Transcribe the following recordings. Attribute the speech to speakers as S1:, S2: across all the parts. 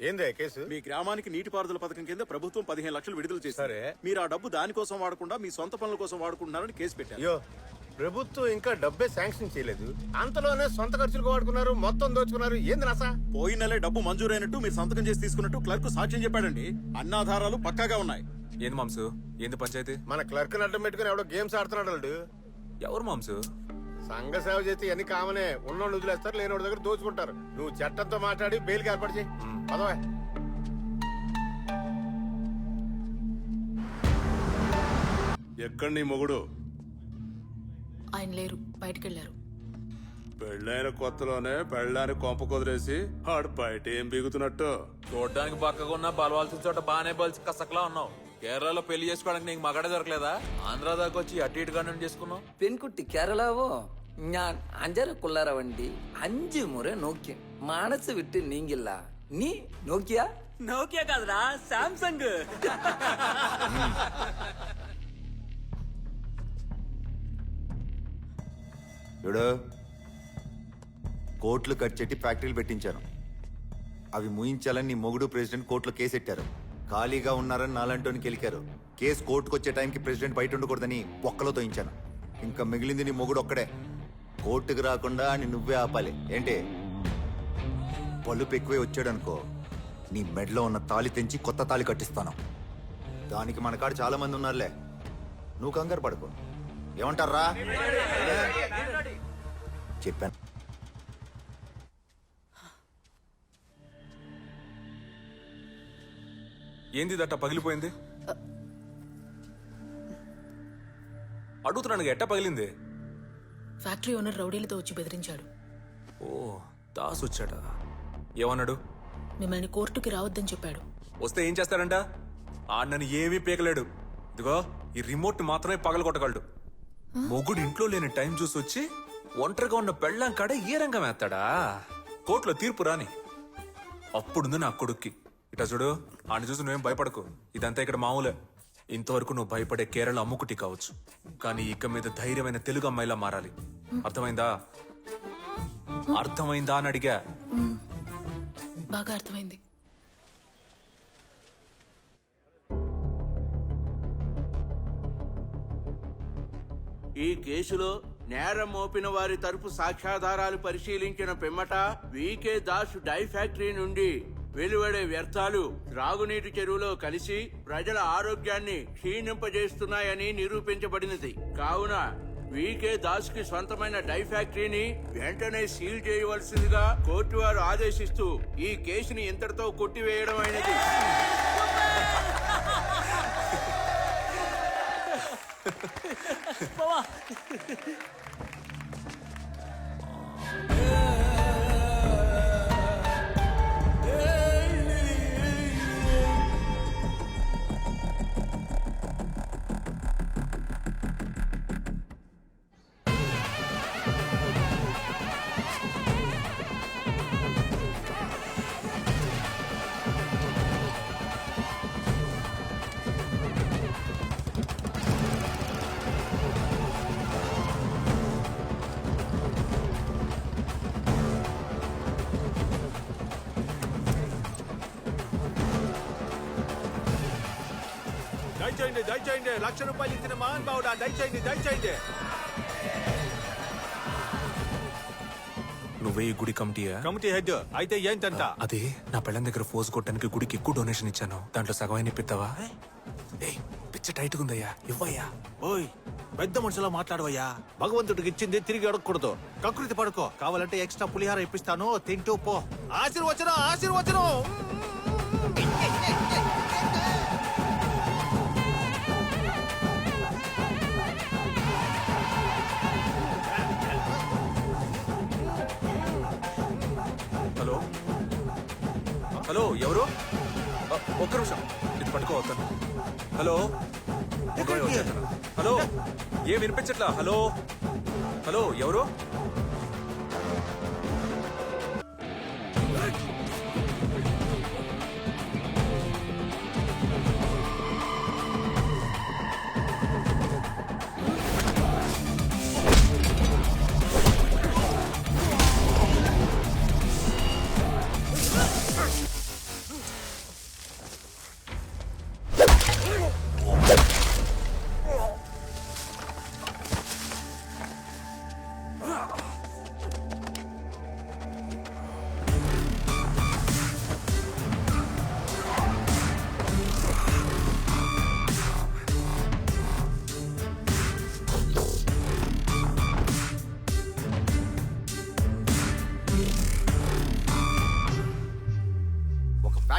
S1: ఏందే కేసు?
S2: మీ గ్రామానికి నీటిపారుదల పథకం కింద ప్రభుత్వం పదిహేను లక్షలు విడుదల చేశారు
S1: సరే.
S2: మీరు ఆ డబ్బు దానికోసం వాడకుండా మీ సొంత పనుల కోసం వాడుకుంటున్నారని కేసు పెట్టారు.
S1: అయ్యో ప్రభుత్వం ఇంకా డబ్బే శాంక్షన్ చేయలేదు. అంతలోనే సొంత ఖర్చులకు వాడుకున్నారు మొత్తం దోచుకున్నారు. ఏంది నసా?
S2: పోయిన నెలే డబ్బు మంజూరైనట్టు మీరు సంతకం చేసి తీసుకున్నట్టు క్లర్క్ సాక్ష్యం చెప్పాడండి. అన్ని ఆధారాలు పక్కాగా ఉన్నాయి.
S3: ఏంది మాంసు? ఏంది పంచాయతీ?
S1: మన క్లర్క్ అడ్డం పెట్టుకుని ఎవడో గేమ్స్ ఆడుతున్నాడు వాడు.
S3: ఎవరు మాంసు?
S1: సంఘ సేవ చేస్తే ఎన్ని కామనే. ఉన్నోళ్ళు వదిలేస్తారు లేనివాడి దగ్గర దోచుకుంటారు. నువ్వు చట్టంతో మాట్లాడి బెయిల్కి ఏర్పాటు చేయి. పదవా.
S4: ఎక్కడ నీ మొగుడు?
S5: ఆయన లేరు బయటికెళ్ళారు
S4: పెళ్ళైన కొత్తలోనే పెళ్ళాన్ని కొంప కుదిరేసి ఆడు బయట ఏం బిగుతున్నట్టు?
S6: చూడడానికి బక్కగా ఉన్న బలవాల్సిన చోట బాగానే బలిసి కసకలా ఉన్నావు. కేరళలో పెళ్ళి చేసుకోవడానికి నీకు మగడ దొరకలేదా? ఆంధ్ర దాకా వచ్చి అటు ఇటు నుండి చేసుకున్నావు?
S7: പെൺകുട്ടി కేరళవో? ഞാൻ അഞ്ചരക്കുള്ളാര വണ്ടി അഞ്ചു മുറ మురే മനസ്സ് మానసు നീങ്ങില്ല നീ నీ
S8: నోకియా? కాదురా సామ్సంగ్
S9: చూడు కోట్లు కట్ చెట్టి ఫ్యాక్టరీలు పెట్టించాను. అవి ముయించాలని నీ మొగుడు ప్రెసిడెంట్ కోర్టులో కేసెట్టారు. ఖాళీగా ఉన్నారని నాలంటోని గెలికారు కేసు కోర్టుకు వచ్చే టైంకి ప్రెసిడెంట్ బయట ఉండకూడదని ఒక్కలో తోయించాను. ఇంకా మిగిలింది నీ మొగుడు ఒక్కడే. కోర్టుకు రాకుండా అని నువ్వే ఆపాలి. ఏంటి? పలుపు ఎక్కువే వచ్చాడనుకో నీ మెడలో ఉన్న తాళి తెంచి కొత్త తాళి కట్టిస్తాను. దానికి మన కాడ చాలా మంది ఉన్నారులే. నువ్వు కంగారు పడుకో. ఏమంటారా? చెప్పాను.
S3: ఏంది దట్ట పగిలిపోయింది? అడుగుతున్నాను ఎట్ట పగిలింది?
S5: ఫ్యాక్టరీ ఓనర్ రౌడీలతో వచ్చి బెదిరించాడు.
S3: ఓ దాస్ వచ్చాడా? ఏమన్నాడు?
S5: మిమ్మల్ని కోర్టుకి రావద్దని చెప్పాడు.
S3: వస్తే ఏం చేస్తాడంట ఆడనని ఏమీ పీకలేడు. ఇదిగో ఈ రిమోట్ మాత్రమే పగలగొట్టగలడు. మొగుడు ఇంట్లో లేని టైం చూసి వచ్చి ఒంటరిగా ఉన్న పెళ్ళాం కాడ ఏ రంగం వేస్తాడా? కోర్టులో తీర్పు రాని. అప్పుడుంది నా కొడుక్కి. ఇట చూడు ఆయన చూసి నువ్వేం భయపడకు. ఇదంతా ఇక్కడ మామూలే. ఇంతవరకు నువ్వు భయపడే కేరళ అమ్ముకుటి కావచ్చు. కానీ ఇక మీద ధైర్యమైన తెలుగు అమ్మాయిలా మారాలి. అర్థమైందా? అర్థమైందా అని అడిగా.
S5: బాగా అర్థమైంది.
S10: ఈ కేసులో నేరం మోపిన వారి తరపు సాక్ష్యాధారాలు పరిశీలించిన పిమ్మట వికే దాస్ డై ఫ్యాక్టరీ నుండి వెలువడే వ్యర్థాలు త్రాగునీటి చెరువులో కలిసి ప్రజల ఆరోగ్యాన్ని క్షీణింపజేస్తున్నాయని నిరూపించబడినది. కావున వికే దాస్కి సొంతమైన డై ఫ్యాక్టరీని వెంటనే సీల్ చేయవలసిందిగా కోర్టు వారు ఆదేశిస్తూ ఈ కేసుని ఇంతటితో కొట్టివేయడం అయినది.
S1: దయచేయండి దయచేయండి. లక్ష రూపాయలు ఇచ్చిన మహాన్ బావుడా దయచేయండి దయచేయండి.
S3: నువ్వే ఈ గుడి కమిటీయా?
S1: కమిటీ హెడ్ అయితే ఏంటంట?
S3: అదే నా పెళ్ళం దగ్గర ఫోజ్ కొట్టడానికి గుడికి ఎక్కువ డొనేషన్ ఇచ్చాను. దాంట్లో సగమైన ఇప్పిస్తావా ఏయ్ పిచ్చ టైట్ ఉందయ్యా. ఇవ్వయ్యా.
S11: ఓయ్ పెద్ద మనుషులా మాట్లాడవయ్యా. భగవంతుడికి ఇచ్చింది తిరిగి అడగకూడదు. కకృతి పడుకో. కావాలంటే ఎక్స్ట్రా పులిహార ఇప్పిస్తాను. తింటూ పో. ఆశీర్వచనం ఆశీర్వచనం.
S3: హలో ఎవరు? అ, ఒక్క నిమిషం. ఇది పట్టుకోవద్దాను హలో? ఇదిగో వచ్చేస్తాను. హలో? ఏం వినిపించట్లా? హలో? హలో ఎవరు?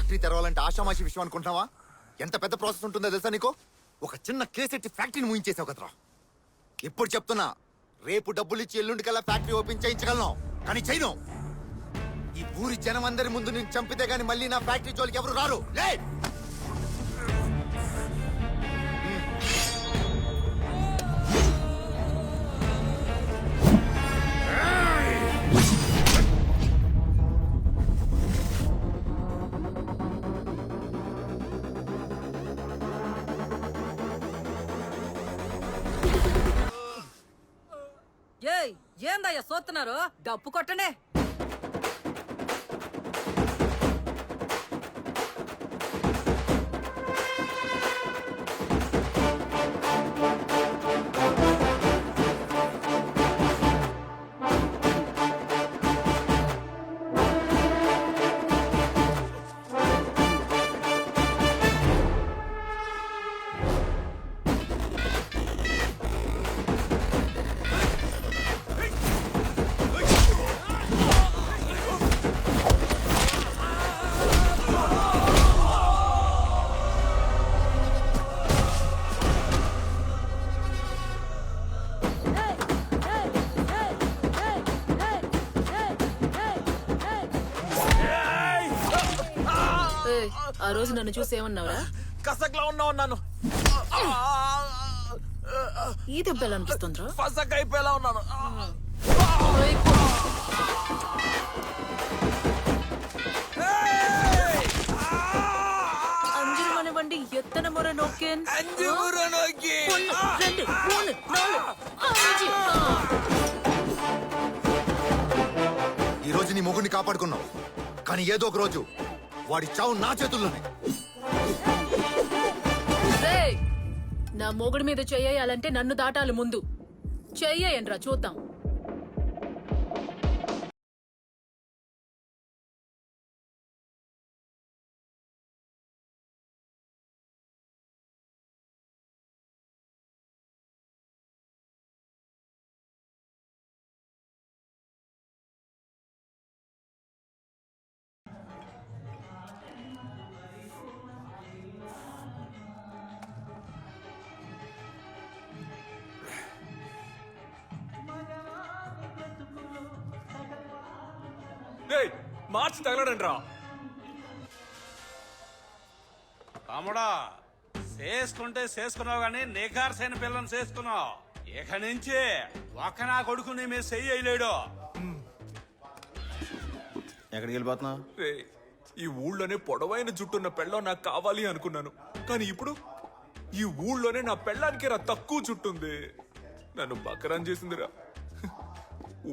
S9: ఫ్యాక్టరీ తెరవాలంటే ఆషామాషి విషయం అనుకుంటున్నావా? ఎంత పెద్ద ప్రాసెస్ ఉంటుందో తెలుసా నీకు? ఒక చిన్న కేసెట్టి ఫ్యాక్టరీని ముయించేసావు కదరా. ఇప్పుడు చెప్తున్నా రేపు డబ్బులు ఇచ్చి ఎల్లుండికల్లా ఫ్యాక్టరీ ఓపెన్ చేయించగలను. కానీ చేయను ఈ ఊరి జనం అందరి ముందు నేను చంపితే గాని మళ్ళీ నా ఫ్యాక్టరీ జోలికి ఎవరు రారు? లే!
S8: సోతున్నారు డప్పు కొట్టనే
S5: ఆ రోజు నన్ను చూసి ఏమన్నావా
S6: కసక్లా ఉన్నావు నన్ను.
S5: ఈ దెబ్బ ఎలా అనిపిస్తుందిరా
S6: అయిపోయేలా ఉన్నాను.
S5: ఎత్తన
S9: ఈ రోజు నీ మొగుడిని కాపాడుకున్నావు. కానీ ఏదో ఒక రోజు వాడి చావు నా చేతుల్లోనే.
S5: నా మొగుడు మీద చెయ్యాలంటే నన్ను దాటాలి ముందు. చెయ్యండ్రా చూద్దాం.
S3: ఏయ్, మార్చి తగలడండి రా
S4: తమ్ముడా చేసుకుంటే చేసుకున్నావు గానీ నిఖార్సైన పిల్లని చేసుకున్నావు. ఇక నుంచి ఒక్క నా కొడుకు నీ మీద చెయ్యి వేయలేడు.
S11: ఎక్కడికి వెళ్ళిపోతున్నావు?
S3: రేయ్, ఈ ఊళ్ళోనే పొడవైన జుట్టున్న పెళ్ళం నాకు కావాలి అనుకున్నాను. కానీ ఇప్పుడు ఈ ఊళ్ళోనే నా పెళ్ళానికి రా తక్కువ జుట్టుంది. నన్ను బకరాన్ చేసిందిరా.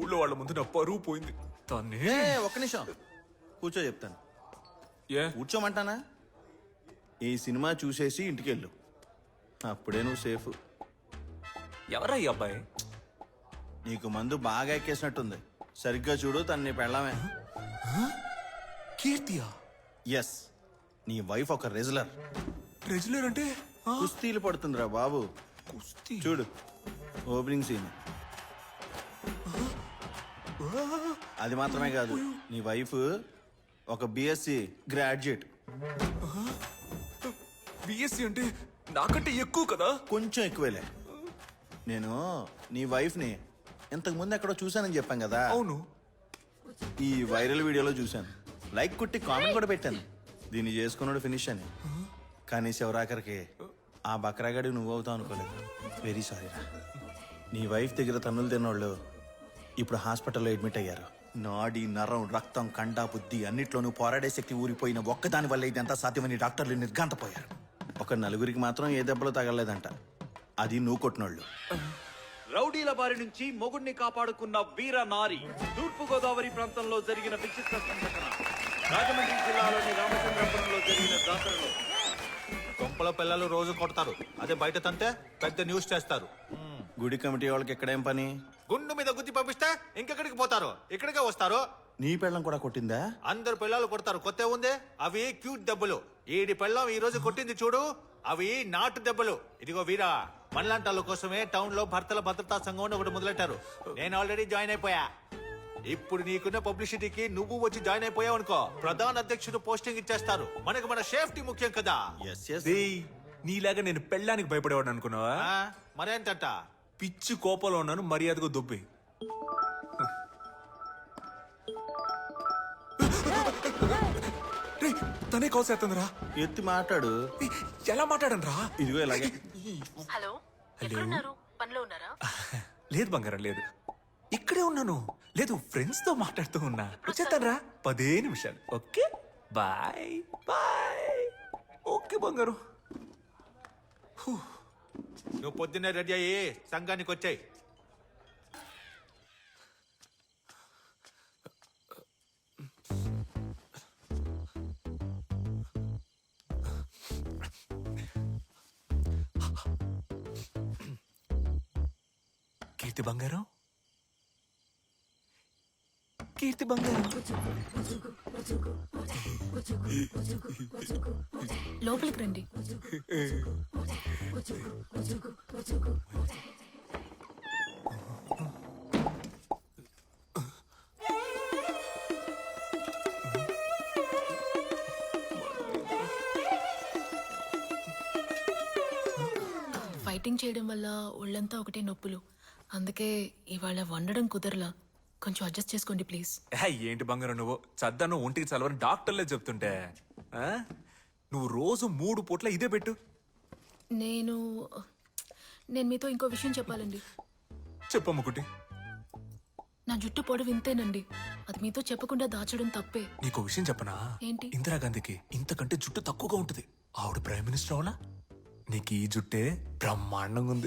S3: ఊళ్ళో వాళ్ళ ముందు నా పరువు పోయింది. తన్నే
S11: ఏ ఒక్క నిమిషం. కూర్చో చెప్తాను.
S3: ఏ?
S11: కూర్చోమంటానా? ఈ సినిమా చూసేసి ఇంటికి వెళ్ళు అప్పుడే నువ్వు సేఫ్.
S3: ఎవరా ఈ అబ్బాయి?
S11: నీకు మందు బాగా ఎక్కేసినట్టుంది. సరిగ్గా చూడు తన నీ పెళ్ళామే
S3: కీర్తియా?
S11: ఎస్ నీ వైఫ్ ఒక రెజ్లర్.
S3: రెజ్యులర్ అంటే? ఆ,
S11: కుస్తీలు పడుతుందిరా బాబు.
S3: కుస్తీ.
S11: చూడు ఓపెనింగ్ సీన్. అది మాత్రమే కాదు నీ వైఫ్ ఒక బిఎస్సి గ్రాడ్యుయేట్
S3: బిఎస్సి అంటే నాకంటే ఎక్కువ కదా?
S11: కొంచెం ఎక్కువేలే. నేను నీ వైఫ్ని ఇంతకు ముందు ఎక్కడో చూశానని చెప్పాను కదా.
S3: అవును.
S11: ఈ వైరల్ వీడియోలో చూశాను. లైక్ కుట్టి కామెంట్ కూడా పెట్టాను. దీన్ని చేసుకున్నాడు ఫినిష్ అని. కానీ శివరాకరికి ఆ బక్రాగాడి నువ్వు అవుతావు అనుకోలేదు. వెరీ సారీ రా. నీ వైఫ్ దగ్గర తన్నులు తిన్నోళ్ళు ఇప్పుడు హాస్పిటల్లో అడ్మిట్ అయ్యారు. నాడి నరం రక్తం కండ బుద్ధి అన్నిట్లోనూ పోరాడే శక్తి ఊరిపోయిన ఒక్కదాని వల్ల ఇదంతా సాధ్యమని డాక్టర్లు నిర్ఘాంతపోయారు. ఒక నలుగురికి మాత్రం ఏ దెబ్బలు తగలలేదంట. అది నువ్వు కొట్టినోళ్ళు.
S12: రౌడీల బారి నుంచి మొగుణ్ణి కాపాడుకున్న వీర నారి తూర్పు గోదావరి ప్రాంతంలో జరిగిన విచిత్ర సంఘటన. రాజమండ్రి జిల్లాలోని రామచంద్రపురంలో జరిగిన జాతరలో
S11: కొంపల పిల్లలు రోజు కొడతారు. అదే బయట తంతే పెద్ద న్యూస్ చేస్తారు. గుడి కమిటీ వాళ్ళకి ఎక్కడేం పని? గుండు మీద గుద్ది పంపిస్తే ఇంకెక్కడికి పోతారు? ఇక్కడికే వస్తారు. నీ పెళ్ళం కూడా కొట్టిందా? అందరు పిల్లలు కొడతారు. కొత్త ఉంది? అవి క్యూట్ దెబ్బలు. ఈడి పెళ్ళం ఈ రోజు కొట్టింది చూడు. అవి నాటు దెబ్బలు. ఇదిగో వీరా మనలాంటి కోసమే టౌన్లో భర్తల భద్రతా సంఘం ఒకటి మొదలెట్టారు. నేను ఆల్రెడీ జాయిన్ అయిపోయా.
S12: ఇప్పుడు నీకున్న పబ్లిసిటీకి నువ్వు వచ్చి జాయిన్ అయిపోయావు అనుకో ప్రధాన అధ్యక్షుడు పోస్టింగ్ ఇచ్చేస్తారు. మనకు మన సేఫ్టీ ముఖ్యం కదా.
S11: ఎస్ ఎస్
S3: డేయ్, నీలాగా నేను పెళ్ళానికి భయపడేవాడు అనుకున్నావా?
S12: ఆ, మరేంటంట?
S3: పిచ్చి కోపంలో ఉన్నాను మర్యాదగా దుబ్బి. తనే కాల్ చేస్తుందిరా.
S11: ఎత్తి మాట్లాడు.
S3: ఎలా మాట్లాడను రా
S11: ఇదిగో ఇలాగే.
S5: హలో ఎక్కడున్నారు? పనిలో ఉన్నారా?
S3: లేదు బంగారం లేదు. ఇక్కడే ఉన్నాను. లేదు ఫ్రెండ్స్తో మాట్లాడుతూ ఉన్నా. వచ్చేస్తాను పదే నిమిషాలు. ఓకే? బాయ్. బాయ్. ఓకే బంగారం.
S12: నువ్వు పొద్దున్నే రెడీ అయ్యి సంఘానికి వచ్చాయి.
S3: కీర్తి బంగారం? కీర్తి బంగారం.
S5: లోపలికి రండి. ఫైటింగ్ చేయడం వల్ల ఒళ్ళంతా ఒకటే నొప్పులు. అందుకే ఇవాళ వండడం కుదరలా. కొంచెం అడ్జస్ట్ చేసుకోండి ప్లీజ్.
S3: ఏ, ఏంటి బంగారం నువ్వు? చద్దాను ఒంటికి చలవని డాక్టర్లే చెప్తుంటే. ఆ? నువ్వు రోజు మూడు పూట్ల ఇదే పెట్టు.
S5: నేను నేను మీతో ఇంకో విషయం చెప్పాలండి.
S3: చెప్పమ్ముకుటి
S5: నా జుట్టు పొడవు ఇంతేనండి. అది మీతో చెప్పకుండా దాచడం తప్పే.
S3: నీకు విషయం చెప్పనా?
S5: ఏంటి?
S3: ఇందిరాగాంధీకి ఇంతకంటే జుట్టు తక్కువగా ఉంటుంది. ఆవిడ ప్రైమ్ మినిస్టర్ అవునా? నీకు ఈ జుట్టే బ్రహ్మాండంగా ఉంది